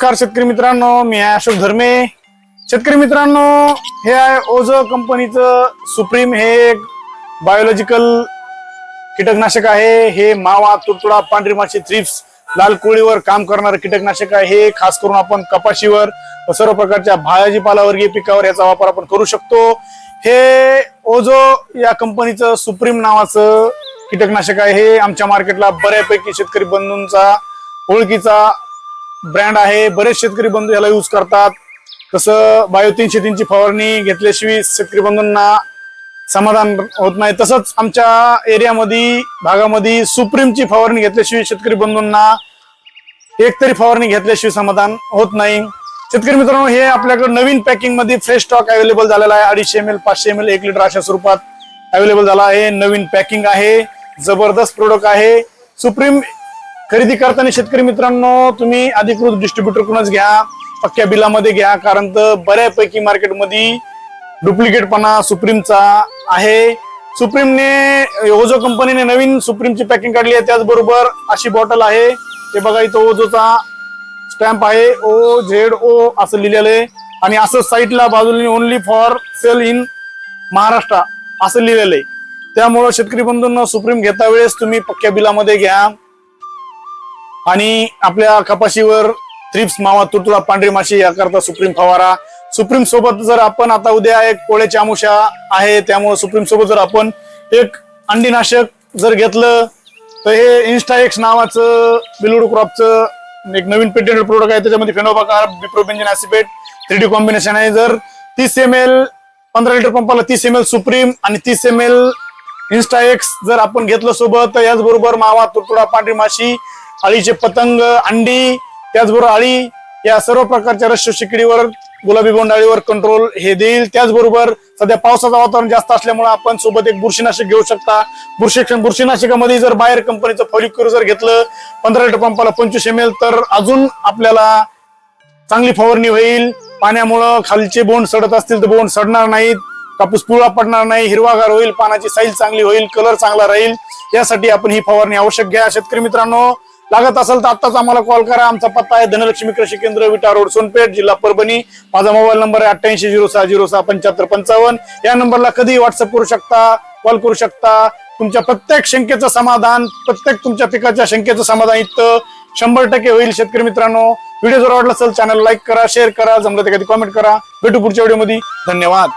नमस्कार शेतकरी मित्रांनो मी आहे अशोक धर्मे. शेतकरी मित्रांनो हे आहे ओझो कंपनीचं सुप्रीम. हे एक बायोलॉजिकल कीटकनाशक आहे. हे मावा तुडतुडा पांढरी माशी थ्रिप्स लाल कोळीवर काम करणारं कीटकनाशक आहे. हे खास करून आपण कपाशीवर व सर्व प्रकारच्या भाजीपालावर्गीय पिकावर याचा वापर आपण करू शकतो. हे ओझो या कंपनीचं सुप्रीम नावाचं कीटकनाशक आहे. हे आमच्या मार्केटला बऱ्यापैकी शेतकरी बंधूंचा ओळखीचा ब्रँड आहे. बरेच शेतकरी बंधू याला यूज करतात. तसं बायोतीन शेतींची फवारणी घेतल्याशिवाय शेतकरी बंधूंना समाधान होत नाही. तसंच आमच्या एरियामध्ये भागामध्ये सुप्रीमची फवारणी घेतल्याशिवाय शेतकरी बंधूंना एक तरी फवारणी घेतल्याशिवाय समाधान होत नाही. शेतकरी मित्रांनो हे आपल्याकडे नवीन पॅकिंगमध्ये फ्रेश स्टॉक अवेलेबल झालेला आहे. अडीचशे एम एल पाचशे एम एल एक लिटर अशा स्वरूपात अवेलेबल झाला आहे. नवीन पॅकिंग आहे. जबरदस्त प्रोडक्ट आहे. सुप्रीम खरेदी करताना शेतकरी मित्रांनो तुम्ही अधिकृत डिस्ट्रीब्युटरकडूनच घ्या पक्क्या बिलामध्ये घ्या कारण तर बऱ्यापैकी मार्केटमध्ये डुप्लिकेटपणा सुप्रीमचा आहे. सुप्रीमने ओझो कंपनीने नवीन सुप्रीमची पॅकिंग काढली आहे त्याचबरोबर अशी बॉटल आहे. ते बघा इथं ओझोचा स्टॅम्प आहे ओ झेड ओ असं लिहिलेलं आहे. आणि असं साईटला बाजूने only for sale in Maharashtra असं लिहिलेलं आहे. त्यामुळं शेतकरी बंधूंना सुप्रीम घेता वेळेस तुम्ही पक्क्या बिलामध्ये घ्या. आणि आपल्या कपाशीवर थ्रिप्स मावा तुडतुडा पांढरी माशी याकरता सुप्रीम फवारा. सुप्रीम सोबत जर आपण आता उद्या एक पोळ्याची आमुषा आहे त्यामुळे सुप्रीम सोबत जर आपण एक अंडीनाशक जर घेतलं तर हे इन्स्टाएक्स नावाचं बिलुड क्रॉपचं एक नवीन पेटेंट प्रोडक्ट आहे. त्याच्यामध्ये fenobucarb buprofezin acephate three D combination आहे. जर तीस एम एल पंधरा लिटर पंपाला तीस एम एल सुप्रीम आणि तीस एम एल इन्स्टाएक्स जर आपण घेतलं सोबत तर याचबरोबर मावा तुडतुडा पांढरी माशी अळीचे पतंग अंडी त्याचबरोबर अळी या सर्व प्रकारच्या रश्य शिकडीवर गुलाबी बोंडाळीवर कंट्रोल हे देईल. त्याचबरोबर सध्या पावसाचं वातावरण जास्त असल्यामुळे आपण सोबत एक बुरशीनाशक घेऊ शकता. बुरशी बुरशीनाशकामध्ये जर बाहेर कंपनीचं फॉलिक्युर जर घेतलं पंधरा लिटर पंपाला पंचवीस एम एल तर अजून आपल्याला चांगली फवारणी होईल. पाण्यामुळं खालचे बोंड सडत असतील तर बोंड सडणार नाहीत. कापूस पिवळा पडणार नाही. हिरवागार होईल. पानाची साईज चांगली होईल. कलर चांगला राहील. यासाठी आपण ही फवारणी आवश्यक घ्या. शेतकरी मित्रांनो लागत असेल तर आत्ताच आम्हाला कॉल करा. आमचा पत्ता आहे धनलक्ष्मी कृषी केंद्र विटा रोड सोनपेठ जिल्हा परभणी. माझा मोबाईल नंबर आहे अठ्ठ्याऐंशी झिरो सहा झिरो सहा पंच्याहत्तर पंचावन्न. या नंबरला कधी व्हॉट्सअप करू शकता कॉल करू शकता. तुमच्या प्रत्येक शंकेचं समाधान प्रत्येक तुमच्या पिकाच्या शंकेचं समाधान इथं शंभर टक्के होईल. शेतकरी मित्रांनो व्हिडिओ जर आवडला असेल चॅनल लाईक करा शेअर करा. जमलं तर कधी कॉमेंट करा. भेटू पुढच्या व्हिडिओमध्ये धन्यवाद.